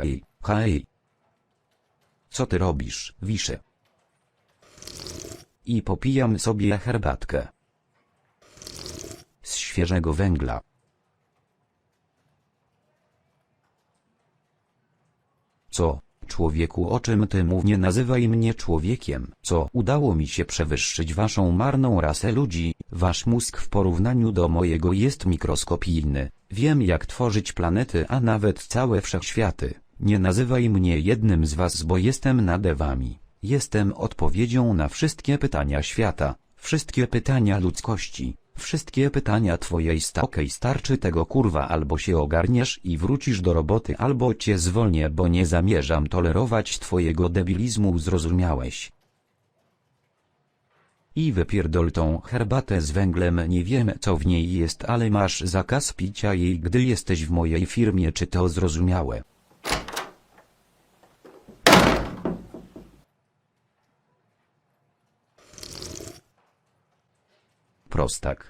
Hej, hej. Co ty robisz, wiszę? I popijam sobie herbatkę. Z świeżego węgla. Co, człowieku o czym ty mów nie nazywaj mnie człowiekiem, co udało mi się przewyższyć waszą marną rasę ludzi, wasz mózg w porównaniu do mojego jest mikroskopijny, wiem jak tworzyć planety a nawet całe wszechświaty, nie nazywaj mnie jednym z was bo jestem nade wami, jestem odpowiedzią na wszystkie pytania świata, wszystkie pytania ludzkości. Wszystkie pytania twojej sta Okej starczy tego kurwa albo się ogarniesz i wrócisz do roboty albo cię zwolnię bo nie zamierzam tolerować twojego debilizmu zrozumiałeś. I wypierdol tą herbatę z węglem nie wiem co w niej jest ale masz zakaz picia jej gdy jesteś w mojej firmie czy to zrozumiałe. Prostak.